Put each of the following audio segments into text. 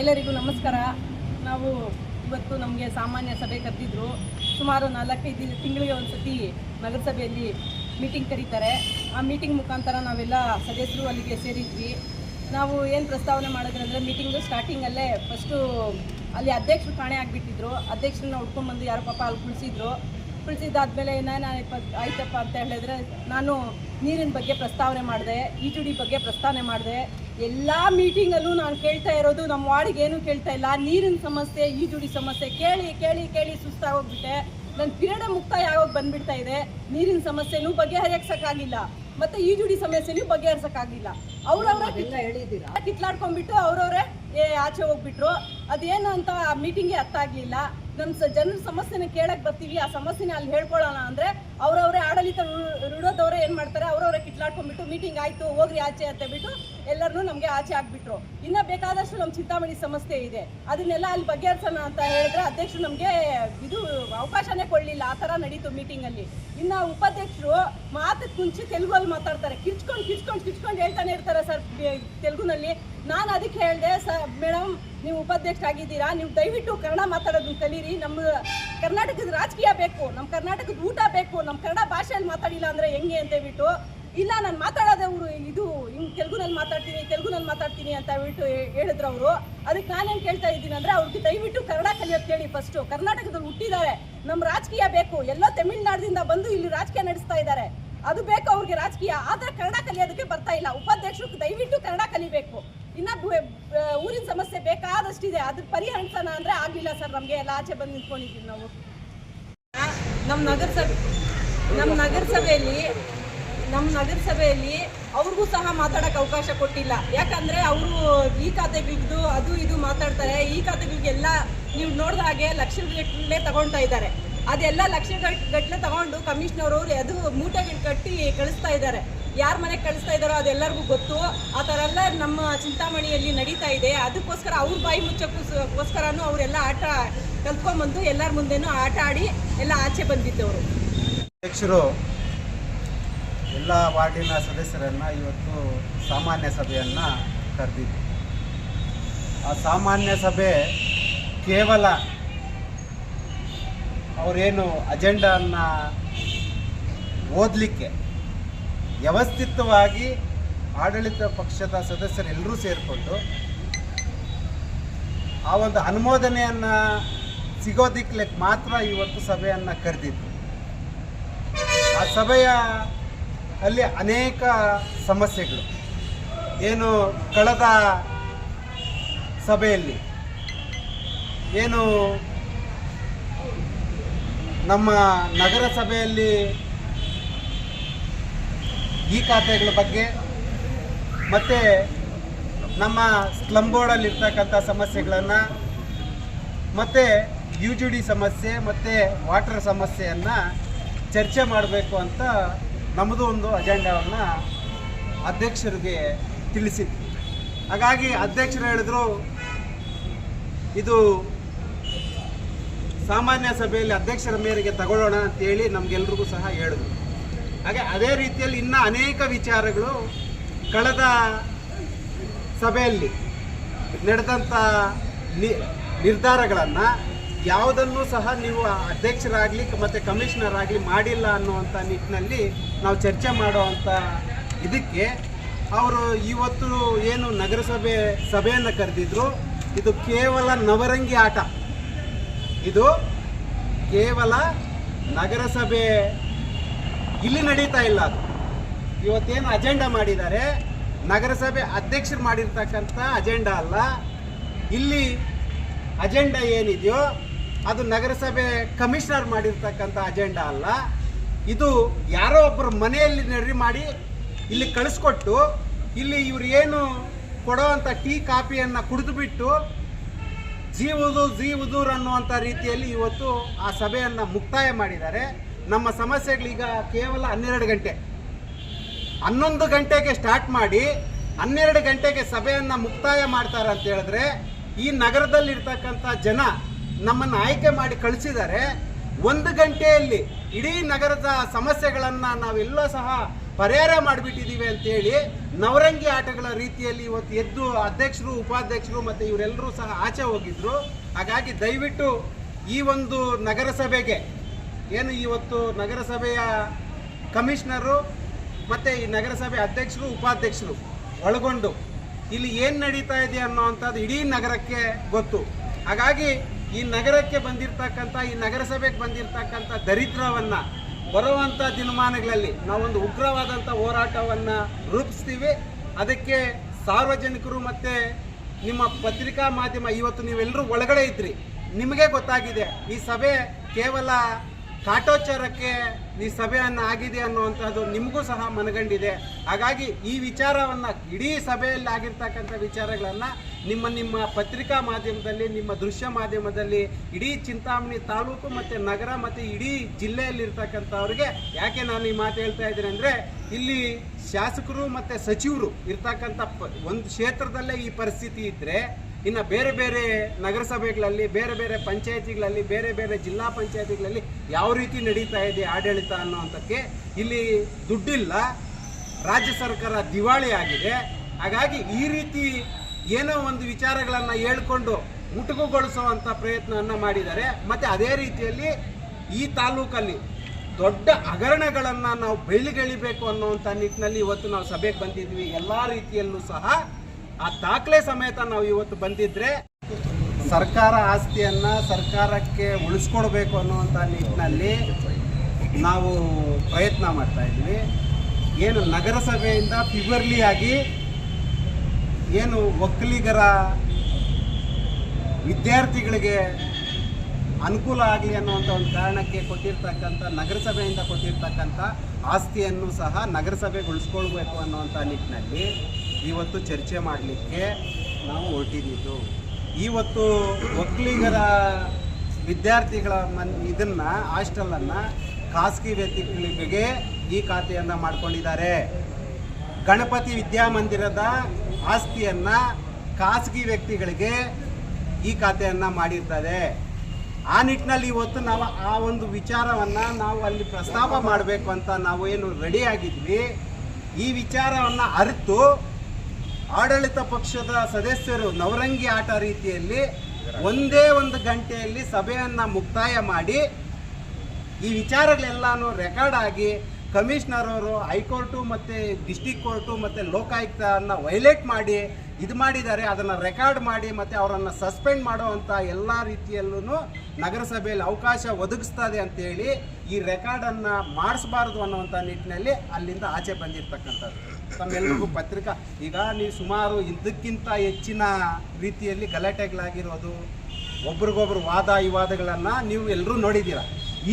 ಎಲ್ಲರಿಗೂ ನಮಸ್ಕಾರ. ನಾವು ಇವತ್ತು ನಮಗೆ ಸಾಮಾನ್ಯ ಸಭೆ ಕರೆದಿದ್ರು. ಸುಮಾರು ನಾಲ್ಕೈದು ತಿಂಗಳಿಗೆ ಒಂದು ಸತಿ ನಗರಸಭೆಯಲ್ಲಿ ಮೀಟಿಂಗ್ ಕರೀತಾರೆ. ಆ ಮೀಟಿಂಗ್ ಮುಖಾಂತರ ನಾವೆಲ್ಲ ಸದಸ್ಯರು ಅಲ್ಲಿಗೆ ಸೇರಿದ್ವಿ. ನಾವು ಏನು ಪ್ರಸ್ತಾವನೆ ಮಾಡಿದ್ರೆ ಅಂದರೆ ಮೀಟಿಂಗು ಸ್ಟಾರ್ಟಿಂಗಲ್ಲೇ ಫಸ್ಟು ಅಲ್ಲಿ ಅಧ್ಯಕ್ಷರು ಕಾಣೆ ಆಗಿಬಿಟ್ಟಿದ್ರು. ಅಧ್ಯಕ್ಷರನ್ನ ಹುಡ್ಕೊಂಡ್ಬಂದು ಯಾರೋ ಪಾಪ ಅಲ್ಲಿ ಕುಳಿಸಿದ್ರು. ಕುಳಿಸಿದ್ದಾದಮೇಲೆ ಏನೇನು ಆಯ್ತಪ್ಪ ಅಂತ ಹೇಳಿದ್ರೆ ನಾನು ನೀರಿನ ಬಗ್ಗೆ ಪ್ರಸ್ತಾವನೆ ಮಾಡಿದೆ, ಈಜುಡಿ ಬಗ್ಗೆ ಪ್ರಸ್ತಾವನೆ ಮಾಡಿದೆ. ಎಲ್ಲ ಮೀಟಿಂಗಲ್ಲೂ ನಾನು ಕೇಳ್ತಾ ಇರೋದು ನಮ್ಮ ವಾರ್ಡಿಗೆ ಏನೂ ಕೇಳ್ತಾ ಇಲ್ಲ. ನೀರಿನ ಸಮಸ್ಯೆ ಈಜುಡಿ ಸಮಸ್ಯೆ ಕೇಳಿ ಕೇಳಿ ಕೇಳಿ ಸುಸ್ತಾಗಿ ಹೋಗ್ಬಿಟ್ಟೆ. ನನ್ನ ಕಿರಣ ಮುಕ್ತಾಯ ಆಗೋಗಿ ಬಂದ್ಬಿಡ್ತಾ ಇದೆ? ನೀರಿನ ಸಮಸ್ಯೆನೂ ಬಗೆಹರಿಸಕ್ಕಾಗಿಲ್ಲ ಮತ್ತೆ ಈಜುಡಿ ಸಮಸ್ಯೆನೂ ಬಗೆಹರಿಸೋಕ್ಕಾಗಿಲ್ಲ. ಅವ್ರವ್ರ ಹೇಳಿದ್ದೀರಾ? ಕಿತ್ಲಾಡ್ಕೊಂಡ್ಬಿಟ್ಟು ಅವ್ರವ್ರೆ ಏ ಆಚೆ ಹೋಗ್ಬಿಟ್ರು. ಅದೇನು ಅಂತ ಆ ಮೀಟಿಂಗ್ಗೆ ಅರ್ಥ ಆಗ್ಲಿಲ್ಲ ನಮ್ಮ ಜನರ ಸಮಸ್ಯೆನ ಕೇಳಕ್ ಬರ್ತೀವಿ, ಆ ಸಮಸ್ಯೆನ ಅಲ್ಲಿ ಹೇಳ್ಕೊಳ್ಳೋಣ ಅಂದ್ರೆ ಅವ್ರವ್ರೆ ಆಡಳಿತ ರುಡೋದವ್ರೆ ಏನ್ ಮಾಡ್ತಾರೆ? ಅವ್ರವ್ರೆ ಕಿಟ್ಲಾಡ್ಕೊಂಡ್ಬಿಟ್ಟು ಮೀಟಿಂಗ್ ಆಯ್ತು, ಹೋಗ್ರಿ ಆಚೆ ಅಂತ ಬಿಟ್ಟು ಎಲ್ಲರನ್ನೂ ನಮ್ಗೆ ಆಚೆ ಆಗ್ಬಿಟ್ರು. ಇನ್ನ ಬೇಕಾದಷ್ಟು ನಮ್ಮ ಚಿಂತಾಮಣಿ ಸಮಸ್ಯೆ ಇದೆ. ಅದನ್ನೆಲ್ಲ ಅಲ್ಲಿ ಬಗೆಹರಿಸೋಣ ಅಂತ ಹೇಳಿದ್ರೆ ಅಧ್ಯಕ್ಷರು ನಮ್ಗೆ ಇದು ಅವಕಾಶನೇ ಕೊಡ್ಲಿಲ್ಲ, ಆ ತರ ನಡೀತು ಮೀಟಿಂಗ್ ಅಲ್ಲಿ. ಇನ್ನ ಉಪಾಧ್ಯಕ್ಷರು ಮಾತಕ್ಕೆ ಮುಂಚೆ ತೆಲುಗಲ್ಲಿ ಮಾತಾಡ್ತಾರೆ. ಕಿಚ್ಕೊಂಡು ಕಿಚ್ಕೊಂಡು ಕಿಚ್ಕೊಂಡು ಹೇಳ್ತಾನೆ ಇರ್ತಾರೆ ಸರ್ ತೆಲುಗುನಲ್ಲಿ. ನಾನು ಅದಕ್ಕೆ ಹೇಳಿದೆ, ಸ, ಮೇಡಮ್, ನೀವು ಉಪಾಧ್ಯಕ್ಷರಾಗಿದ್ದೀರಾ, ನೀವು ದಯವಿಟ್ಟು ಕನ್ನಡ ಮಾತಾಡೋದನ್ನ ಕಲೀರಿ. ನಮ್ಮ ಕರ್ನಾಟಕದ ರಾಜಕೀಯ ಬೇಕು, ನಮ್ಮ ಕರ್ನಾಟಕದ ಊಟ ಬೇಕು, ನಮ್ಮ ಕನ್ನಡ ಭಾಷೆಯಲ್ಲಿ ಮಾತಾಡಿಲ್ಲ ಅಂದರೆ ಹೆಂಗೆ ಅಂತ ಹೇಳ್ಬಿಟ್ಟು, ಇಲ್ಲ, ನಾನು ಮಾತಾಡೋದವರು ಇದು ಹಿಂಗೆ ತೆಲುಗುನಲ್ಲಿ ಮಾತಾಡ್ತೀನಿ ತೆಲುಗುನಲ್ಲಿ ಮಾತಾಡ್ತೀನಿ ಅಂತ ಹೇಳ್ಬಿಟ್ಟು ಹೇಳಿದ್ರು ಅವರು. ಅದಕ್ಕೆ ನಾನೇನು ಕೇಳ್ತಾ ಇದ್ದೀನಿ ಅಂದರೆ, ಅವ್ರಿಗೆ ದಯವಿಟ್ಟು ಕನ್ನಡ ಕಲಿಯೋದು ಕೇಳಿ ಫಸ್ಟು ಕರ್ನಾಟಕದಲ್ಲಿ ಹುಟ್ಟಿದ್ದಾರೆ, ನಮ್ಮ ರಾಜಕೀಯ ಬೇಕು. ಎಲ್ಲೋ ತಮಿಳ್ನಾಡಿನಿಂದ ಬಂದು ಇಲ್ಲಿ ರಾಜಕೀಯ ನಡೆಸ್ತಾ ಇದ್ದಾರೆ. ಅದು ಬೇಕು ಅವ್ರಿಗೆ ರಾಜಕೀಯ. ಆದರೆ ಕನ್ನಡ ಕಲಿಯೋದಕ್ಕೆ ಬರ್ತಾ ಇಲ್ಲ. ಉಪಾಧ್ಯಕ್ಷರು ದಯವಿಟ್ಟು ಕನ್ನಡ ಕಲಿಬೇಕು. ಇನ್ನ ಊರಿನ ಸಮಸ್ಯೆ ಬೇಕಾದಷ್ಟಿದೆ. ಅದ್ರ ಪರಿಹರಿಸೋಣ ಅಂದ್ರೆ ಆಗ್ಲಿಲ್ಲ ಸರ್ ನಮ್ಗೆ. ಎಲ್ಲ ಆಚೆ ಬಂದು ನಿಂತ್ಕೊಂಡಿದ್ದೀವಿ ನಾವು. ನಮ್ಮ ನಗರಸಭೆ ನಮ್ಮ ನಗರಸಭೆಯಲ್ಲಿ ನಮ್ಮ ನಗರಸಭೆಯಲ್ಲಿ ಅವ್ರಿಗೂ ಸಹ ಮಾತಾಡೋಕೆ ಅವಕಾಶ ಕೊಟ್ಟಿಲ್ಲ. ಯಾಕಂದ್ರೆ ಅವರು ಈ ಖಾತೆಗಳಿದ್ದು ಅದು ಇದು ಮಾತಾಡ್ತಾರೆ. ಈ ಖಾತೆಗಳಿಗೆಲ್ಲ ನೀವು ನೋಡಿದ ಹಾಗೆ ಲಕ್ಷಗಟ್ಟಲೆ ತಗೊಳ್ತಾ ಇದ್ದಾರೆ. ಅದೆಲ್ಲ ಲಕ್ಷ ಗಟ್ಟಲೆ ತಗೊಂಡು ಕಮಿಷನರ್ ಅವರು ಅದು ಮೂಟೆಗಳು ಕಟ್ಟಿ ಕಳಿಸ್ತಾ ಇದ್ದಾರೆ. ಯಾರ ಮನೆಗೆ ಕಳಿಸ್ತಾ ಇದ್ದಾರೋ ಅದೆಲ್ಲರಿಗೂ ಗೊತ್ತು. ಆ ಥರ ಎಲ್ಲ ನಮ್ಮ ಚಿಂತಾಮಣಿಯಲ್ಲಿ ನಡೀತಾ ಇದೆ. ಅದಕ್ಕೋಸ್ಕರ ಅವ್ರ ಬಾಯಿ ಮುಚ್ಚಕ್ಕೋಸ್ಕರನೂ ಅವರೆಲ್ಲ ಆಟ ಕಲ್ತ್ಕೊಂಡ್ಬಂದು ಎಲ್ಲರ ಮುಂದೆನೂ ಆಟ ಆಡಿ ಎಲ್ಲ ಆಚೆ ಬಂದಿದ್ದವರು. ಅಧ್ಯಕ್ಷರು, ಎಲ್ಲ ವಾರ್ಡಿನ ಸದಸ್ಯರನ್ನು ಇವತ್ತು ಸಾಮಾನ್ಯ ಸಭೆಯನ್ನು ಕರೆದಿದ್ದು ಆ ಸಾಮಾನ್ಯ ಸಭೆ ಕೇವಲ ಅವರೇನು ಅಜೆಂಡನ್ನು ಓದಲಿಕ್ಕೆ ವ್ಯವಸ್ಥಿತವಾಗಿ ಆಡಳಿತ ಪಕ್ಷದ ಸದಸ್ಯರೆಲ್ಲರೂ ಸೇರಿಕೊಂಡು ಆ ಒಂದು ಅನುಮೋದನೆಯನ್ನು ಸಿಗೋದಿಕ್ಕೆ ಮಾತ್ರ ಇವತ್ತು ಸಭೆಯನ್ನು ಕರೆದಿದ್ದು. ಆ ಸಭೆಯ ಅಲ್ಲಿ ಅನೇಕ ಸಮಸ್ಯೆಗಳು. ಏನು ಕಳೆದ ಸಭೆಯಲ್ಲಿ ಏನು ನಮ್ಮ ನಗರ ಸಭೆಯಲ್ಲಿ ಈ ಖಾತೆಗಳ ಬಗ್ಗೆ ಮತ್ತು ನಮ್ಮ ಸ್ಲಮ್ ಬೋರ್ಡಲ್ಲಿರ್ತಕ್ಕಂಥ ಸಮಸ್ಯೆಗಳನ್ನು ಮತ್ತು ಯು ಜಿ ಡಿ ಸಮಸ್ಯೆ ಮತ್ತು ವಾಟರ್ ಸಮಸ್ಯೆಯನ್ನು ಚರ್ಚೆ ಮಾಡಬೇಕು ಅಂತ ನಮ್ಮದು ಒಂದು ಅಜೆಂಡಾವನ್ನು ಅಧ್ಯಕ್ಷರಿಗೆ ತಿಳಿಸಿದ್ವಿ. ಹಾಗಾಗಿ ಅಧ್ಯಕ್ಷರು ಹೇಳಿದ್ರು, ಇದು ಸಾಮಾನ್ಯ ಸಭೆಯಲ್ಲಿ ಅಧ್ಯಕ್ಷರ ಮೇರೆಗೆ ತಗೊಳ್ಳೋಣ ಅಂತೇಳಿ ನಮಗೆಲ್ರಿಗೂ ಸಹ ಹೇಳಿದ್ರು. ಹಾಗೆ ಅದೇ ರೀತಿಯಲ್ಲಿ ಇನ್ನ ಅನೇಕ ವಿಚಾರಗಳು ಕಳೆದ ಸಭೆಯಲ್ಲಿ ನಡೆದಂಥ ನಿ ನಿರ್ಧಾರಗಳನ್ನು ಯಾವುದನ್ನು ಸಹ ನೀವು ಅಧ್ಯಕ್ಷರಾಗಲಿ ಮತ್ತು ಕಮಿಷನರ್ ಆಗಲಿ ಮಾಡಿಲ್ಲ ಅನ್ನುವಂಥ ನಿಟ್ಟಿನಲ್ಲಿ ನಾವು ಚರ್ಚೆ ಮಾಡುವಂಥ ಇದಕ್ಕೆ ಅವರು ಇವತ್ತು ಏನು ನಗರಸಭೆ ಸಭೆಯನ್ನು ಕರೆದಿದ್ರು. ಇದು ಕೇವಲ ನವರಂಗಿ ಆಟ. ಇದು ಕೇವಲ ನಗರಸಭೆ ಇಲ್ಲಿ ನಡೀತಾ ಇಲ್ಲ ಅದು. ಇವತ್ತೇನು ಅಜೆಂಡಾ ಮಾಡಿದ್ದಾರೆ? ನಗರಸಭೆ ಅಧ್ಯಕ್ಷರು ಮಾಡಿರ್ತಕ್ಕಂಥ ಅಜೆಂಡಾ ಅಲ್ಲ. ಇಲ್ಲಿ ಅಜೆಂಡಾ ಏನಿದೆಯೋ, ಅದು ನಗರಸಭೆ ಕಮಿಷನರ್ ಮಾಡಿರ್ತಕ್ಕಂಥ ಅಜೆಂಡಾ ಅಲ್ಲ. ಇದು ಯಾರೋ ಒಬ್ಬರು ಮನೆಯಲ್ಲಿ ನಡಿ ಮಾಡಿ ಇಲ್ಲಿ ಕಳಿಸ್ಕೊಟ್ಟು, ಇಲ್ಲಿ ಇವ್ರು ಏನು ಕೊಡೋವಂಥ ಟೀ ಕಾಪಿಯನ್ನು ಕುಡಿದು ಬಿಟ್ಟು ಜೀವುದು ಜೀವುದೂರ್ ಅನ್ನುವಂಥ ರೀತಿಯಲ್ಲಿ ಇವತ್ತು ಆ ಸಭೆಯನ್ನು ಮುಕ್ತಾಯ ಮಾಡಿದ್ದಾರೆ. ನಮ್ಮ ಸಮಸ್ಯೆಗಳೀಗ ಕೇವಲ ಹನ್ನೆರಡು ಗಂಟೆ. ಹನ್ನೊಂದು ಗಂಟೆಗೆ ಸ್ಟಾರ್ಟ್ ಮಾಡಿ ಹನ್ನೆರಡು ಗಂಟೆಗೆ ಸಭೆಯನ್ನು ಮುಕ್ತಾಯ ಮಾಡ್ತಾರೆ ಅಂತ ಹೇಳಿದ್ರೆ ಈ ನಗರದಲ್ಲಿರ್ತಕ್ಕಂಥ ಜನ ನಮ್ಮನ್ನು ಆಯ್ಕೆ ಮಾಡಿ ಕಳಿಸಿದ್ದಾರೆ. ಒಂದು ಗಂಟೆಯಲ್ಲಿ ಇಡೀ ನಗರದ ಸಮಸ್ಯೆಗಳನ್ನು ನಾವೆಲ್ಲ ಸಹ ಪರಿಹಾರ ಮಾಡಿಬಿಟ್ಟಿದ್ದೀವಿ ಅಂತೇಳಿ ನವರಂಗಿ ಆಟಗಳ ರೀತಿಯಲ್ಲಿ ಇವತ್ತು ಎದ್ದು ಅಧ್ಯಕ್ಷರು, ಉಪಾಧ್ಯಕ್ಷರು ಮತ್ತು ಇವರೆಲ್ಲರೂ ಸಹ ಆಚೆ ಹೋಗಿದ್ರು. ಹಾಗಾಗಿ ದಯವಿಟ್ಟು ಈ ಒಂದು ನಗರಸಭೆಗೆ ಏನು ಇವತ್ತು ನಗರಸಭೆಯ ಕಮಿಷನರು ಮತ್ತು ಈ ನಗರಸಭೆ ಅಧ್ಯಕ್ಷರು, ಉಪಾಧ್ಯಕ್ಷರು ಒಳಗೊಂಡು ಇಲ್ಲಿ ಏನು ನಡೀತಾ ಇದೆ ಅನ್ನೋವಂಥದ್ದು ಇಡೀ ನಗರಕ್ಕೆ ಗೊತ್ತು. ಹಾಗಾಗಿ ಈ ನಗರಕ್ಕೆ ಬಂದಿರತಕ್ಕಂಥ, ಈ ನಗರಸಭೆಗೆ ಬಂದಿರತಕ್ಕಂಥ ದರಿದ್ರವನ್ನು, ಬರುವಂಥ ದಿನಮಾನಗಳಲ್ಲಿ ನಾವೊಂದು ಉಗ್ರವಾದಂಥ ಹೋರಾಟವನ್ನು ರೂಪಿಸ್ತೀವಿ. ಅದಕ್ಕೆ ಸಾರ್ವಜನಿಕರು ಮತ್ತು ನಿಮ್ಮ ಪತ್ರಿಕಾ ಮಾಧ್ಯಮ, ಇವತ್ತು ನೀವೆಲ್ಲರೂ ಒಳಗಡೆ ಇದ್ರಿ. ನಿಮಗೆ ಗೊತ್ತಾಗಿದೆ, ಈ ಸಭೆ ಕೇವಲ ಕಾಟೋಚಾರಕ್ಕೆ ಈ ಸಭೆಯನ್ನು ಆಗಿದೆ ಅನ್ನುವಂಥದ್ದು ನಿಮಗೂ ಸಹ ಮನಗಂಡಿದೆ. ಹಾಗಾಗಿ ಈ ವಿಚಾರವನ್ನು ಇಡೀ ಸಭೆಯಲ್ಲಿ ಆಗಿರ್ತಕ್ಕಂಥ ವಿಚಾರಗಳನ್ನು ನಿಮ್ಮ ನಿಮ್ಮ ಪತ್ರಿಕಾ ಮಾಧ್ಯಮದಲ್ಲಿ, ನಿಮ್ಮ ದೃಶ್ಯ ಮಾಧ್ಯಮದಲ್ಲಿ, ಇಡೀ ಚಿಂತಾಮಣಿ ತಾಲೂಕು ಮತ್ತು ನಗರ ಮತ್ತು ಇಡೀ ಜಿಲ್ಲೆಯಲ್ಲಿರ್ತಕ್ಕಂಥವ್ರಿಗೆ ಯಾಕೆ ನಾನು ಈ ಮಾತು ಹೇಳ್ತಾ ಇದ್ದೀನಿ ಅಂದರೆ ಇಲ್ಲಿ ಶಾಸಕರು ಮತ್ತು ಸಚಿವರು ಇರ್ತಕ್ಕಂಥ ಒಂದು ಕ್ಷೇತ್ರದಲ್ಲೇ ಈ ಪರಿಸ್ಥಿತಿ ಇದ್ದರೆ ಇನ್ನು ಬೇರೆ ಬೇರೆ ನಗರಸಭೆಗಳಲ್ಲಿ, ಬೇರೆ ಬೇರೆ ಪಂಚಾಯತಿಗಳಲ್ಲಿ, ಬೇರೆ ಬೇರೆ ಜಿಲ್ಲಾ ಪಂಚಾಯತಿಗಳಲ್ಲಿ ಯಾವ ರೀತಿ ನಡೀತಾ ಇದೆ ಆಡಳಿತ ಅನ್ನೋವಂಥಕ್ಕೆ ಇಲ್ಲಿ ದುಡ್ಡಿಲ್ಲ. ರಾಜ್ಯ ಸರ್ಕಾರ ದಿವಾಳಿ ಆಗಿದೆ. ಹಾಗಾಗಿ ಈ ರೀತಿ ಏನೋ ಒಂದು ವಿಚಾರಗಳನ್ನು ಹೇಳ್ಕೊಂಡು ಮುಟುಕುಗೊಳಿಸುವಂಥ ಪ್ರಯತ್ನವನ್ನು ಮಾಡಿದ್ದಾರೆ. ಮತ್ತು ಅದೇ ರೀತಿಯಲ್ಲಿ ಈ ತಾಲೂಕಲ್ಲಿ ದೊಡ್ಡ ಹಗರಣಗಳನ್ನು ನಾವು ಬಯಲಿಗೆಳಿಬೇಕು ಅನ್ನೋವಂಥ ನಿಟ್ಟಿನಲ್ಲಿ ಇವತ್ತು ನಾವು ಸಭೆಗೆ ಬಂದಿದ್ವಿ. ಎಲ್ಲ ರೀತಿಯಲ್ಲೂ ಸಹ ಆ ದಾಖಲೆ ಸಮೇತ ನಾವು ಇವತ್ತು ಬಂದಿದ್ರೆ ಸರ್ಕಾರ ಆಸ್ತಿಯನ್ನು ಸರ್ಕಾರಕ್ಕೆ ಉಳಿಸ್ಕೊಡ್ಬೇಕು ಅನ್ನುವಂಥ ನಿಟ್ಟಿನಲ್ಲಿ ನಾವು ಪ್ರಯತ್ನ ಮಾಡ್ತಾ ಇದ್ವಿ. ಏನು ನಗರಸಭೆಯಿಂದ ಪಿವರ್ಲಿ ಆಗಿ ಏನು ಒಕ್ಕಲಿಗರ ವಿದ್ಯಾರ್ಥಿಗಳಿಗೆ ಅನುಕೂಲ ಆಗಲಿ ಅನ್ನುವಂಥ ಒಂದು ಕಾರಣಕ್ಕೆ ಕೊಟ್ಟಿರ್ತಕ್ಕಂಥ, ನಗರಸಭೆಯಿಂದ ಕೊಟ್ಟಿರ್ತಕ್ಕಂಥ ಆಸ್ತಿಯನ್ನು ಸಹ ನಗರಸಭೆಗೆ ಉಳಿಸ್ಕೊಳ್ಬೇಕು ಅನ್ನುವಂಥ ನಿಟ್ಟಿನಲ್ಲಿ ಇವತ್ತು ಚರ್ಚೆ ಮಾಡಲಿಕ್ಕೆ ನಾವು ಹೊರಟಿದ್ದು. ಇವತ್ತು ಒಕ್ಕಲಿಗರ ವಿದ್ಯಾರ್ಥಿಗಳ ಮನ್, ಇದನ್ನು ಹಾಸ್ಟೆಲನ್ನು ಖಾಸಗಿ ವ್ಯಕ್ತಿಗಳಿಗೆ ಈ ಖಾತೆಯನ್ನು ಮಾಡಿಕೊಂಡಿದ್ದಾರೆ. ಗಣಪತಿ ವಿದ್ಯಾಮಂದಿರದ ಆಸ್ತಿಯನ್ನು ಖಾಸಗಿ ವ್ಯಕ್ತಿಗಳಿಗೆ ಈ ಖಾತೆಯನ್ನು ಮಾಡಿರ್ತದೆ ಆ ನಿಟ್ಟಿನಲ್ಲಿ ಇವತ್ತು ನಾವು ಆ ಒಂದು ವಿಚಾರವನ್ನು ನಾವು ಅಲ್ಲಿ ಪ್ರಸ್ತಾಪ ಮಾಡಬೇಕು ಅಂತ ನಾವು ಏನು ರೆಡಿಯಾಗಿದ್ವಿ ಈ ವಿಚಾರವನ್ನು ಅರಿತು ಆಡಳಿತ ಪಕ್ಷದ ಸದಸ್ಯರು ನವರಂಗಿ ಆಟ ರೀತಿಯಲ್ಲಿ ಒಂದೇ ಒಂದು ಗಂಟೆಯಲ್ಲಿ ಸಭೆಯನ್ನು ಮುಕ್ತಾಯ ಮಾಡಿ ಈ ವಿಚಾರಗಳೆಲ್ಲಾನು ರೆಕಾರ್ಡ್ ಆಗಿ ಕಮಿಷನರ್ ಅವರು ಹೈಕೋರ್ಟು ಮತ್ತು ಡಿಸ್ಟಿಕ್ ಕೋರ್ಟು ಮತ್ತು ಲೋಕಾಯುಕ್ತವನ್ನು ವೈಲೇಟ್ ಮಾಡಿ ಇದು ಮಾಡಿದ್ದಾರೆ, ಅದನ್ನು ರೆಕಾರ್ಡ್ ಮಾಡಿ ಮತ್ತು ಅವರನ್ನು ಸಸ್ಪೆಂಡ್ ಮಾಡುವಂಥ ಎಲ್ಲ ರೀತಿಯಲ್ಲೂ ನಗರಸಭೆಯಲ್ಲಿ ಅವಕಾಶ ಒದಗಿಸ್ತದೆ ಅಂತೇಳಿ ಈ ರೆಕಾರ್ಡನ್ನು ಮಾಡಿಸಬಾರ್ದು ಅನ್ನುವಂಥ ನಿಟ್ಟಿನಲ್ಲಿ ಅಲ್ಲಿಂದ ಆಚೆ ಬಂದಿರತಕ್ಕಂಥದ್ದು. ತಮ್ಮೆಲ್ಲರಿಗೂ ಪತ್ರಿಕಾ. ಈಗ ನೀವು ಸುಮಾರು ಇದಕ್ಕಿಂತ ಹೆಚ್ಚಿನ ರೀತಿಯಲ್ಲಿ ಗಲಾಟೆಗಳಾಗಿರೋದು, ಒಬ್ರಿಗೊಬ್ರು ವಾದ ವಿವಾದಗಳನ್ನು ನೀವು ಎಲ್ಲರೂ ನೋಡಿದ್ದೀರ?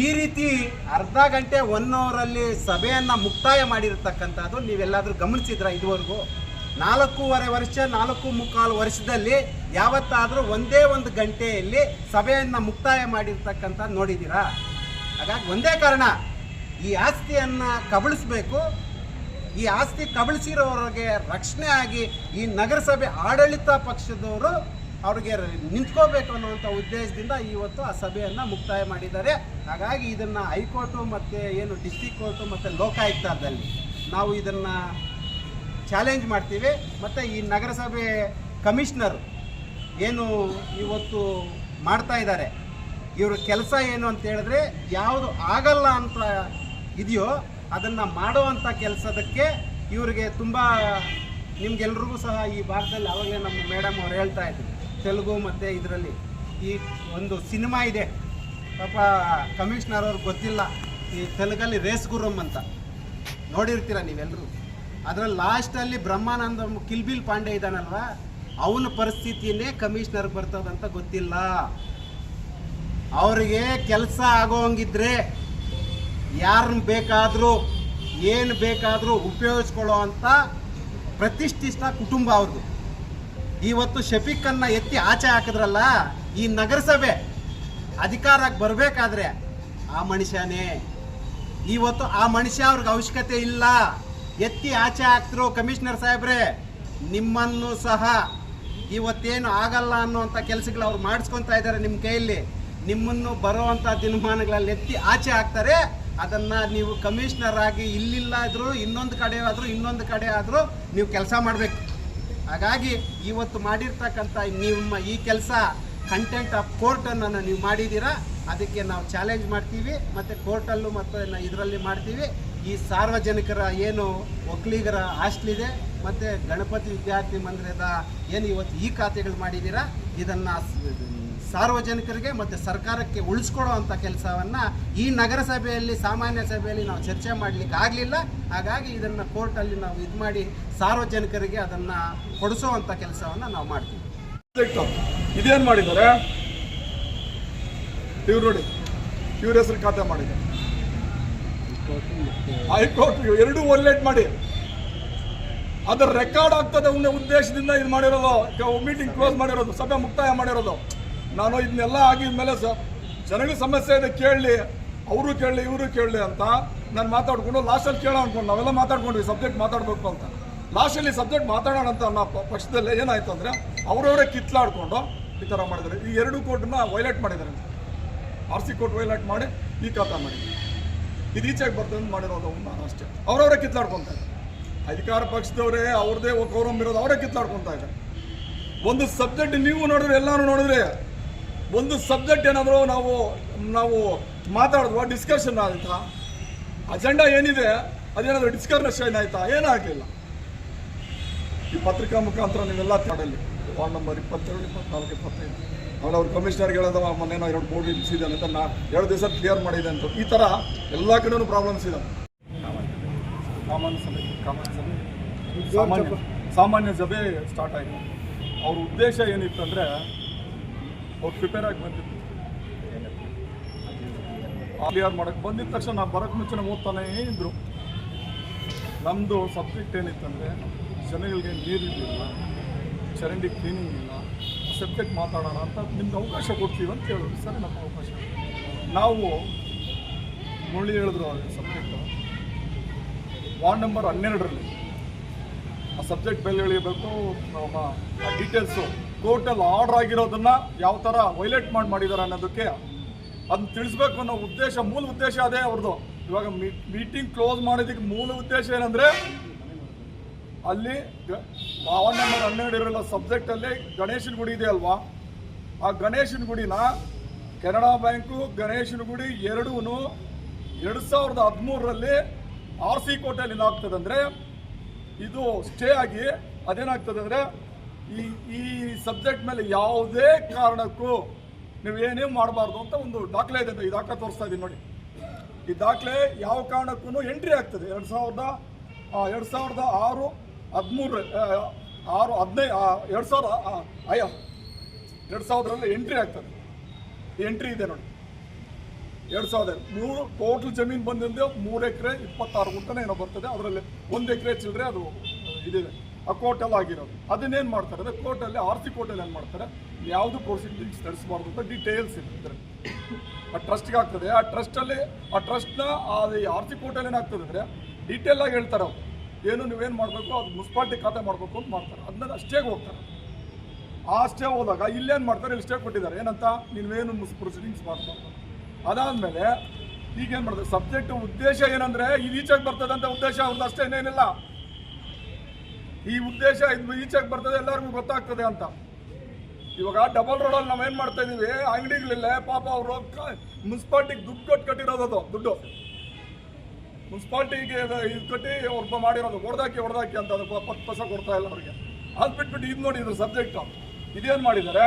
ಈ ರೀತಿ ಅರ್ಧ ಗಂಟೆ ಒನ್ ಅವರಲ್ಲಿ ಸಭೆಯನ್ನು ಮುಕ್ತಾಯ ಮಾಡಿರತಕ್ಕಂಥದ್ದು ನೀವೆಲ್ಲಾದರೂ ಗಮನಿಸಿದ್ರ ಇದುವರೆಗೂ? ನಾಲ್ಕೂವರೆ ವರ್ಷ, ನಾಲ್ಕು ಮುಕ್ಕಾಲು ವರ್ಷದಲ್ಲಿ ಯಾವತ್ತಾದರೂ ಒಂದೇ ಒಂದು ಗಂಟೆಯಲ್ಲಿ ಸಭೆಯನ್ನು ಮುಕ್ತಾಯ ಮಾಡಿರ್ತಕ್ಕಂಥ ನೋಡಿದ್ದೀರಾ? ಹಾಗಾಗಿ ಒಂದೇ ಕಾರಣ, ಈ ಆಸ್ತಿಯನ್ನು ಕಬಳಿಸ್ಬೇಕು ಈ ಆಸ್ತಿ ಕಬಳಿಸಿರೋರಿಗೆ ರಕ್ಷಣೆ ಆಗಿ ಈ ನಗರಸಭೆ ಆಡಳಿತ ಪಕ್ಷದವರು ಅವ್ರಿಗೆ ನಿಂತ್ಕೋಬೇಕು ಅನ್ನುವಂಥ ಉದ್ದೇಶದಿಂದ ಇವತ್ತು ಆ ಸಭೆಯನ್ನು ಮುಕ್ತಾಯ ಮಾಡಿದ್ದಾರೆ. ಹಾಗಾಗಿ ಇದನ್ನು ಹೈಕೋರ್ಟು ಮತ್ತು ಏನು ಡಿಸ್ಟಿಕ್ ಕೋರ್ಟು ಮತ್ತು ಲೋಕಾಯುಕ್ತದಲ್ಲಿ ನಾವು ಇದನ್ನು ಚಾಲೆಂಜ್ ಮಾಡ್ತೀವಿ. ಮತ್ತು ಈ ನಗರಸಭೆ ಕಮಿಷನರ್ ಏನು ಇವತ್ತು ಮಾಡ್ತಾ ಇದ್ದಾರೆ. ಇವ್ರ ಕೆಲಸ ಏನು ಅಂತ ಹೇಳಿದ್ರೆ, ಯಾವುದು ಆಗಲ್ಲ ಅಂತ ಇದೆಯೋ ಅದನ್ನು ಮಾಡುವಂಥ ಕೆಲಸದಕ್ಕೆ ಇವರಿಗೆ ತುಂಬ ನಿಮ್ಗೆಲ್ರಿಗೂ ಸಹ ಈ ಭಾಗದಲ್ಲಿ ಅವಾಗಲೇ ನಮ್ಮ ಮೇಡಮ್ ಅವ್ರು ಹೇಳ್ತಾ ಇದ್ರು. ತೆಲುಗು ಮತ್ತು ಇದರಲ್ಲಿ ಈ ಒಂದು ಸಿನಿಮಾ ಇದೆ. ಪಾಪ ಕಮಿಷನರ್ ಅವ್ರಿಗೆ ಗೊತ್ತಿಲ್ಲ, ಈ ತೆಲುಗಲ್ಲಿ ರೇಸ್ ಗುರುಮ್ ಅಂತ. ನೋಡಿರ್ತೀರ ನೀವೆಲ್ಲರೂ ಅದರಲ್ಲಿ ಲಾಸ್ಟಲ್ಲಿ ಬ್ರಹ್ಮಾನಂದ ಕಿಲ್ಬಿಲ್ ಪಾಂಡೆ ಇದ್ದಾನಲ್ವ? ಅವನ ಪರಿಸ್ಥಿತಿಯೇ ಕಮಿಷನರ್ಗೆ ಬರ್ತದಂತ ಗೊತ್ತಿಲ್ಲ. ಅವರಿಗೆ ಕೆಲಸ ಆಗೋಂಗಿದ್ರೆ ಯಾರನ್ನ ಬೇಕಾದರೂ, ಏನು ಬೇಕಾದರೂ ಉಪಯೋಗಿಸ್ಕೊಳ್ಳೋ ಅಂತ ಪ್ರತಿಷ್ಠಿತ ಕುಟುಂಬ ಅವ್ರದ್ದು ಇವತ್ತು ಶಫೀಕನ್ನು ಎತ್ತಿ ಆಚೆ ಹಾಕಿದ್ರಲ್ಲ, ಈ ನಗರಸಭೆ ಅಧಿಕಾರಕ್ಕೆ ಬರಬೇಕಾದ್ರೆ ಆ ಮನುಷ್ಯನೇ. ಇವತ್ತು ಆ ಮನುಷ್ಯ ಅವ್ರಿಗೆ ಅವಶ್ಯಕತೆ ಇಲ್ಲ. ಎತ್ತಿ ಆಚೆ ಹಾಕ್ತಿರೋ ಕಮಿಷನರ್ ಸಾಹೇಬ್ರೆ, ನಿಮ್ಮನ್ನು ಸಹ ಇವತ್ತೇನು ಆಗಲ್ಲ ಅನ್ನುವಂಥ ಕೆಲಸಗಳು ಅವ್ರು ಮಾಡಿಸ್ಕೊತಾ ಇದ್ದಾರೆ ನಿಮ್ಮ ಕೈಯಲ್ಲಿ. ನಿಮ್ಮನ್ನು ಬರುವಂಥ ದಿನಮಾನಗಳಲ್ಲಿ ಎತ್ತಿ ಆಚೆ ಹಾಕ್ತಾರೆ. ಅದನ್ನು ನೀವು ಕಮಿಷನರ್ ಆಗಿ ಇಲ್ಲಿಲ್ಲ ಆದ್ರೂ ಇನ್ನೊಂದು ಕಡೆ ಆದರೂ ಇನ್ನೊಂದು ಕಡೆ ಆದರೂ ನೀವು ಕೆಲಸ ಮಾಡಬೇಕು. ಹಾಗಾಗಿ ಇವತ್ತು ಮಾಡಿರ್ತಕ್ಕಂಥ ನಿಮ್ಮ ಈ ಕೆಲಸ ಕಂಟೆಂಟ್ ಆಫ್ ಕೋರ್ಟನ್ನು ನೀವು ಮಾಡಿದ್ದೀರಾ? ಅದಕ್ಕೆ ನಾವು ಚಾಲೆಂಜ್ ಮಾಡ್ತೀವಿ, ಮತ್ತು ಕೋರ್ಟಲ್ಲೂ ಮತ್ತು ಇದರಲ್ಲಿ ಮಾಡ್ತೀವಿ. ಈ ಸಾರ್ವಜನಿಕರ ಏನು ಒಕ್ಕಲಿಗರ ಹಾಸ್ಟ್ಲಿದೆ, ಮತ್ತು ಗಣಪತಿ ವಿದ್ಯಾರ್ಥಿ ಮಂದಿರದ ಏನು ಇವತ್ತು ಈ ಖಾತೆಗಳು ಮಾಡಿದ್ದೀರಾ? ಇದನ್ನು ಸಾರ್ವಜನಿಕರಿಗೆ ಮತ್ತು ಸರ್ಕಾರಕ್ಕೆ ಉಳಿಸ್ಕೊಡೋ ಅಂಥ ಕೆಲಸವನ್ನು ಈ ನಗರಸಭೆಯಲ್ಲಿ, ಸಾಮಾನ್ಯ ಸಭೆಯಲ್ಲಿ ನಾವು ಚರ್ಚೆ ಮಾಡಲಿಕ್ಕೆ ಆಗಲಿಲ್ಲ. ಹಾಗಾಗಿ ಇದನ್ನು ಕೋರ್ಟಲ್ಲಿ ನಾವು ಇದು ಮಾಡಿ ಸಾರ್ವಜನಿಕರಿಗೆ ಅದನ್ನು ಕೊಡಿಸುವಂಥ ಕೆಲಸವನ್ನು ನಾವು ಮಾಡ್ತೀವಿ. ಇದೇನು ಮಾಡಿದ್ದಾರೆ? ಇವ್ರು ನೋಡಿ, ಇವ್ರ ಹೆಸರು ಖಾತೆ ಮಾಡಿದ್ದಾರೆ. ಹೈಕೋರ್ಟ್ ಎರಡು ಒಲ್ಲೇಟ್ ಮಾಡಿ. ಅದರ ರೆಕಾರ್ಡ್ ಆಗ್ತದೆ ಅನ್ನೋ ಉದ್ದೇಶದಿಂದ ಇದು ಮಾಡಿರೋದು ಮೀಟಿಂಗ್ ಕ್ಲೋಸ್ ಮಾಡಿರೋದು, ಸಭೆ ಮುಕ್ತಾಯ ಮಾಡಿರೋದು. ನಾನು ಇದನ್ನೆಲ್ಲ ಆಗಿದ್ಮೇಲೆ ಸ, ಜನಗಳ ಸಮಸ್ಯೆ ಇದೆ ಕೇಳಲಿ ಅವರು ಕೇಳಲಿ ಇವರು ಕೇಳಲಿ ಅಂತ ನಾನು ಮಾತಾಡಿಕೊಂಡು ಲಾಸ್ಟಲ್ಲಿ ಕೇಳೋ ಅನ್ಕೊಂಡು, ನಾವೆಲ್ಲ ಮಾತಾಡ್ಕೊಂಡ್ವಿ ಸಬ್ಜೆಕ್ಟ್ ಮಾತಾಡಬೇಕು ಅಂತ. ಲಾಸ್ಟಲ್ಲಿ ಸಬ್ಜೆಕ್ಟ್ ಮಾತಾಡೋಣ ಅಂತ ನಾ ಪ- ಪಕ್ಷದಲ್ಲಿ ಏನಾಯ್ತು ಅಂದರೆ, ಅವರವರೇ ಕಿತ್ಲಾಡ್ಕೊಂಡು ಈ ಥರ ಮಾಡಿದ್ದಾರೆ. ಈ ಎರಡು ಕೋರ್ಟ್ನ ವೈಲೇಟ್ ಮಾಡಿದ್ದಾರೆ. ಆರ್ ಸಿ ಕೋರ್ಟ್ ವೈಲೇಟ್ ಮಾಡಿ ಈ ಕಾತ ಮಾಡಿದ್ದಾರೆ. ಇದು ಈಚೆಗೆ ಬರ್ತದೆ ಮಾಡಿರೋದು ನಾನು ಅಷ್ಟೇ. ಅವರವರೇ ಕಿತ್ಲಾಡ್ಕೊತಾರೆ ಅಧಿಕಾರ ಪಕ್ಷದವರೇ ಅವ್ರದೇ ಗೌರವ ಇರೋದು, ಅವರೇ ಕಿತ್ಲಾಡ್ಕೊತಾ ಇದ್ದಾರೆ. ಒಂದು ಸಬ್ಜೆಕ್ಟ್ ನೀವು ನೋಡಿದ್ರೆ ಎಲ್ಲರೂ ನೋಡಿದ್ರೆ ಒಂದು ಸಬ್ಜೆಕ್ಟ್ ಏನಾದರೂ ನಾವು ನಾವು ಮಾತಾಡಿದ್ವ ಡಿಸ್ಕಷನ್ ಆಯ್ತಾ? ಅಜೆಂಡಾ ಏನಿದೆ, ಅದೇನಾದರೂ ಡಿಸ್ಕಷನ್ ಆಯ್ತಾ? ಏನಾಗಲಿಲ್ಲ. ಈ ಪತ್ರಿಕಾ ಮುಖಾಂತರ ನೀವೆಲ್ಲ ಮಾಡಲಿ ವಾರ್ಡ್ ನಂಬರ್ ಇಪ್ಪತ್ತೆರಡು, ಇಪ್ಪತ್ನಾಲ್ಕು, ಇಪ್ಪತ್ತೈದು. ಆಮೇಲೆ ಅವ್ರು ಕಮಿಷನರ್ಗೆ ಹೇಳೋದು ಮೊನ್ನೆನೋ ಎರಡು ಬೋರ್ಡ್ ಇದೆ ಅಂತ ನಾ ಎರಡು ದಿವಸ ಕ್ಲಿಯರ್ ಮಾಡಿದೆ ಅಂತ ಈ ಥರ ಎಲ್ಲ ಕಡೆನೂ ಪ್ರಾಬ್ಲಮ್ಸ್ ಇದೆ ಕಾಮನ್ ಸಭೆ ಕಾಮನ್ ಸಭೆ. ಸಾಮಾನ್ಯ ಸಾಮಾನ್ಯ ಸಭೆ ಸ್ಟಾರ್ಟ್ ಆಯಿತು. ಅವ್ರ ಉದ್ದೇಶ ಏನಿತ್ತಂದರೆ ಅವ್ರು ಪ್ರಿಪೇರ್ ಆಗಿ ಬಂದಿದ್ದು ಕ್ಲಿಯರ್ ಮಾಡಕ್ಕೆ ಬಂದಿದ ತಕ್ಷಣ ನಾವು ಬರೋಕ್ಕೆ ಮುಂಚೆ ಓದ್ತಾನೇ ಇದ್ರು. ನಮ್ಮದು ಸಬ್ಜೆಕ್ಟ್ ಏನಿತ್ತಂದರೆ, ಜನಗಳಿಗೆ ನೀರಿರಲಿಲ್ಲ ಚರಂಡಿ ಕ್ಲೀನಿಂಗ್ ಇಲ್ಲ ಸಬ್ಜೆಕ್ಟ್ ಮಾತಾಡೋಣ ಅಂತ ನಿಮ್ಗೆ ಅವಕಾಶ ಕೊಡ್ತೀವಿ ಅಂತ ಹೇಳಿದ್ರು. ಸರಿ ನಮ್ಮ ಅವಕಾಶ ನಾವು ಮುಳ್ಳಿ ಹೇಳಿದ್ರು ಸಬ್ಜೆಕ್ಟು ವಾರ್ಡ್ ನಂಬರ್ ಹನ್ನೆರಡರಲ್ಲಿ. ಆ ಸಬ್ಜೆಕ್ಟ್ ಬೆಲೆ ಎಳಿಬೇಕು ನಮ್ಮ ಡೀಟೇಲ್ಸು ಕೋರ್ಟಲ್ಲಿ ಆರ್ಡರ್ ಆಗಿರೋದನ್ನ ಯಾವ ಥರ ವೈಲೇಟ್ ಮಾಡಿ ಮಾಡಿದ್ದಾರೆ ಅನ್ನೋದಕ್ಕೆ ಅದನ್ನ ತಿಳಿಸ್ಬೇಕು ಅನ್ನೋ ಉದ್ದೇಶ, ಮೂಲ ಉದ್ದೇಶ ಅದೇ ಅವ್ರದ್ದು ಇವಾಗ ಮೀಟಿಂಗ್ ಕ್ಲೋಸ್ ಮಾಡೋದಕ್ಕೆ ಮೂಲ ಉದ್ದೇಶ ಏನಂದ್ರೆ ಅಲ್ಲಿ ವಾರ್ಡ್ ನಂಬರ್ ಹನ್ನೆರಡು ಇರಲ್ಲ ಸಬ್ಜೆಕ್ಟಲ್ಲಿ ಗಣೇಶನ ಗುಡಿ ಇದೆ ಅಲ್ವಾ? ಆ ಗಣೇಶನ ಗುಡಿನ ಕೆನಡಾ ಬ್ಯಾಂಕು ಗಣೇಶನ ಗುಡಿ ಎರಡೂ ಎರಡು ಸಾವಿರದ ಹದಿಮೂರರಲ್ಲಿ ಆರ್ ಸಿ ಕೋಟೆಯಲ್ಲಿ ಏನಾಗ್ತದೆ ಅಂದರೆ ಇದು ಸ್ಟೇ ಆಗಿ ಅದೇನಾಗ್ತದೆ ಅಂದರೆ ಈ ಈ ಸಬ್ಜೆಕ್ಟ್ ಮೇಲೆ ಯಾವುದೇ ಕಾರಣಕ್ಕೂ ನೀವು ಏನೇ ಮಾಡಬಾರ್ದು ಅಂತ ಒಂದು ದಾಖಲೆ ಇದೆ ಈ ದಾಖಲೆ ತೋರಿಸ್ತಾ ಇದ್ದೀನಿ ನೋಡಿ. ಈ ದಾಖಲೆ ಯಾವ ಕಾರಣಕ್ಕೂ ಎಂಟ್ರಿ ಆಗ್ತದೆ. ಎರಡು ಸಾವಿರದ ಎರಡು ಸಾವಿರದ ಆರು ಹದಿಮೂರು ಆರು ಹದಿನೈದು ಎರಡು ಸಾವಿರದ ಅಯ್ಯ, ಎರಡು ಸಾವಿರದಲ್ಲಿ ಎಂಟ್ರಿ ಆಗ್ತದೆ. ಎಂಟ್ರಿ ಇದೆ ನೋಡಿ. ಎರಡು ಸಾವಿರದ ಮೂರು ಟೋಟಲ್ ಜಮೀನು ಬಂದಿದ್ದು ಮೂರು ಎಕರೆ ಇಪ್ಪತ್ತಾರು ಗುಂಟನೇ ಏನೋ ಬರ್ತದೆ. ಅದರಲ್ಲಿ ಒಂದು ಎಕರೆ ಚಿಲ್ಲರೆ ಅದು ಇದಿದೆ. ಆ ಕೋರ್ಟಲ್ಲಿ ಆಗಿರೋದು. ಅದನ್ನೇನು ಮಾಡ್ತಾರೆ ಅಂದರೆ ಕೋರ್ಟಲ್ಲಿ ಆರ್ ಸಿ ಕೋರ್ಟಲ್ಲಿ ಏನು ಮಾಡ್ತಾರೆ? ಯಾವುದು ಪ್ರೊಸೀಡಿಂಗ್ಸ್ ನಡೆಸಬಾರ್ದು ಅಂತ ಡೀಟೇಲ್ಸ್ ಇರ್ತದೆ ಆ ಟ್ರಸ್ಟ್ಗೆ ಆಗ್ತದೆ. ಆ ಟ್ರಸ್ಟಲ್ಲಿ ಆ ಟ್ರಸ್ಟ್ನ ಆರ್ ಸಿ ಕೋರ್ಟಲ್ಲಿ ಏನಾಗ್ತದೆ ಅಂದರೆ ಡೀಟೇಲ್ ಆಗಿ ಹೇಳ್ತಾರೆ ಅವ್ರು. ಏನು, ನೀವೇನು ಮಾಡಬೇಕು? ಅದು ಮುನ್ಸಿಪಾಲ್ಟಿ ಖಾತೆ ಮಾಡಬೇಕು ಅಂತ ಮಾಡ್ತಾರೆ. ಅದನ್ನ ಅಷ್ಟೇಗೆ ಹೋಗ್ತಾರೆ. ಆ ಸ್ಟೇ ಹೋದಾಗ ಇಲ್ಲೇನು ಮಾಡ್ತಾರೆ? ಇಲ್ಲಿ ಸ್ಟೇ ಕೊಟ್ಟಿದ್ದಾರೆ. ಏನಂತ? ನೀವೇನು ಪ್ರೊಸೀಡಿಂಗ್ಸ್ ಮಾಡ್ಬಾರ್ದು ಅದಾದಮೇಲೆ ಈಗೇನು ಮಾಡ್ತಾರೆ? ಸಬ್ಜೆಕ್ಟ್ ಉದ್ದೇಶ ಏನಂದ್ರೆ ಈ ರೀಚಾಗಿ ಬರ್ತದೆ ಅಂತ ಉದ್ದೇಶ ಅವ್ರದ್ದು ಅಷ್ಟೇ ಏನೇನಿಲ್ಲ ಈ ಉದ್ದೇಶ ಇದು ಈಚೆಗೆ ಬರ್ತದೆ, ಎಲ್ಲರಿಗೂ ಗೊತ್ತಾಗ್ತದೆ ಅಂತ. ಇವಾಗ ಡಬಲ್ ರೋಡಲ್ಲಿ ಏನು ಮಾಡ್ತಾ ಇದೀವಿ? ಅಂಗಡಿಗಳಿಲ್ಲ, ಪಾಪ ಅವರು ಮುನ್ಸಿಪಾಲ್ಟಿಗೆ ದುಡ್ಡು ಕೊಟ್ಟು ಕಟ್ಟಿರೋದು ದುಡ್ಡು. ಮುನ್ಸಿಪಾಲ್ಟಿಗೆ ಇದು ಕಟ್ಟಿ ಒಬ್ಬ ಮಾಡಿರೋದು, ಹೊಡೆದಾಕಿ ಹೊಡೆದಾಕಿ ಅಂತ ಅದು ಪತ್ ಪಸ ಕೊಡ್ತಾ ಇಲ್ಲ ಅವ್ರಿಗೆ. ಅದು ಬಿಟ್ಬಿಟ್ಟು ಇದು ನೋಡಿ ಇದ್ರ ಸಬ್ಜೆಕ್ಟು ಇದೇನು ಮಾಡಿದ್ದಾರೆ?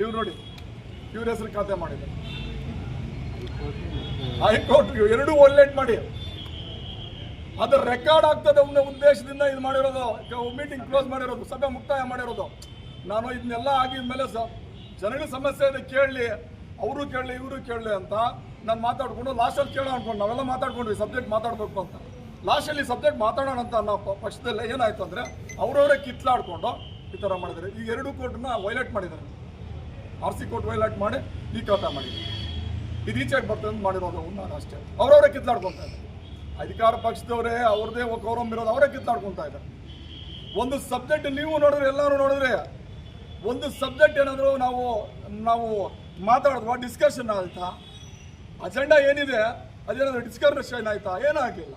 ಇವ್ರು ನೋಡಿ, ಇವ್ರ ಹೆಸರು ಖಾತೆ ಮಾಡಿದ್ದಾರೆ. ಹೈಕೋರ್ಟ್ ಎರಡೂ ಒಳ್ಳೆ ಮಾಡಿ. ಅದು ರೆಕಾರ್ಡ್ ಆಗ್ತದೆ ಅನ್ನೋ ಉದ್ದೇಶದಿಂದ ಇದು ಮಾಡಿರೋದು ಮೀಟಿಂಗ್ ಕ್ಲೋಸ್ ಮಾಡಿರೋದು, ಸಭೆ ಮುಕ್ತಾಯ ಮಾಡಿರೋದು. ನಾನು ಇದನ್ನೆಲ್ಲ ಆಗಿದ್ಮೇಲೆ ಸ ಜನಗಳ ಸಮಸ್ಯೆ ಇದೆ ಕೇಳಲಿ ಅವರು ಕೇಳಲಿ, ಇವರು ಕೇಳಲಿ ಅಂತ ನಾನು ಮಾತಾಡಿಕೊಂಡು ಲಾಸ್ಟಲ್ಲಿ ಕೇಳೋ ಅನ್ಕೊಂಡು, ನಾವೆಲ್ಲ ಮಾತಾಡ್ಕೊಂಡ್ವಿ ಸಬ್ಜೆಕ್ಟ್ ಮಾತಾಡಬೇಕು ಅಂತ. ಲಾಸ್ಟಲ್ಲಿ ಸಬ್ಜೆಕ್ಟ್ ಮಾತಾಡೋಣ ಅಂತ ನಾವು ಪಕ್ಷದಲ್ಲಿ ಏನಾಯ್ತು ಅಂದರೆ, ಅವರವರೇ ಕಿತ್ಲಾಡ್ಕೊಂಡು ಈ ಥರ ಮಾಡಿದ್ದಾರೆ. ಈ ಎರಡು ಕೋರ್ಟ್ನ ವೈಲೇಟ್ ಮಾಡಿದ್ದಾರೆ. ಆರ್ ಸಿ ಕೋರ್ಟ್ ವೈಲೇಟ್ ಮಾಡಿ, ಈ ಖಾತೆ ಮಾಡಿದ್ದಾರೆ. ಇದು ಈಚೆಗೆ ಬರ್ತದೆ ಮಾಡಿರೋದು ನಾನು ಅಷ್ಟೇ. ಅವರವರೇ ಕಿತ್ಲಾಡ್ಕೊತಾರೆ ಅಧಿಕಾರ ಪಕ್ಷದವರೇ, ಅವ್ರದೇ ಗೌರವ ಇರೋದು ಅವರೇ ಕಿತ್ತಾಡ್ಕೊತಾ ಇದ್ದಾರೆ. ಒಂದು ಸಬ್ಜೆಕ್ಟ್ ನೀವು ನೋಡಿದ್ರೆ ಎಲ್ಲರೂ ನೋಡಿದ್ರೆ, ಒಂದು ಸಬ್ಜೆಕ್ಟ್ ಏನಾದರೂ ನಾವು ನಾವು ಮಾತಾಡಿದ್ವಾ ಡಿಸ್ಕಷನ್ ಆಯ್ತಾ? ಅಜೆಂಡಾ ಏನಿದೆ? ಅದೇನಾದ್ರು ಡಿಸ್ಕಷನ್ ಆಯ್ತಾ? ಏನೂ ಆಗಲಿಲ್ಲ.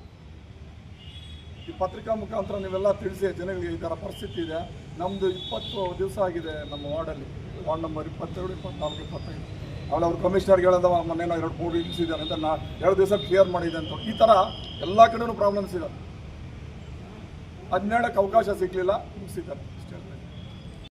ಈ ಪತ್ರಿಕಾ ಮುಖಾಂತರ ನೀವೆಲ್ಲ ತಿಳಿಸಿ, ಜನಗಳಿಗೆ ಈ ಥರ ಪರಿಸ್ಥಿತಿ ಇದೆ. ನಮ್ಮದು ಇಪ್ಪತ್ತು ದಿವಸ ಆಗಿದೆ ನಮ್ಮ ವಾರ್ಡಲ್ಲಿ. ವಾರ್ಡ್ ನಂಬರ್ ಇಪ್ಪತ್ತೆರಡು, ಇಪ್ಪತ್ನಾಲ್ಕು, ಇಪ್ಪತ್ತೈದು. ಅವಳು ಅವ್ರು ಕಮಿಷನರ್ಗೆ ಹೇಳಿದ ಮೊನ್ನೆ ಎರಡು, ಮೂರು ಇಳಿಸಿದ್ದಾರೆ ಅಂತ ನಾ ಎರಡು ದಿವಸ ಕ್ಲಿಯರ್ ಮಾಡಿದೆ ಅಂತ ಈ ಥರ ಎಲ್ಲ ಕಡೆನೂ ಪ್ರಾಬ್ಲಮ್ಸ್ ಇದೆ ಹನ್ನೆರಡಕ್ಕೆ ಅವಕಾಶ ಸಿಗಲಿಲ್ಲ ಮುಗಿಸಿದ್ದಾರೆ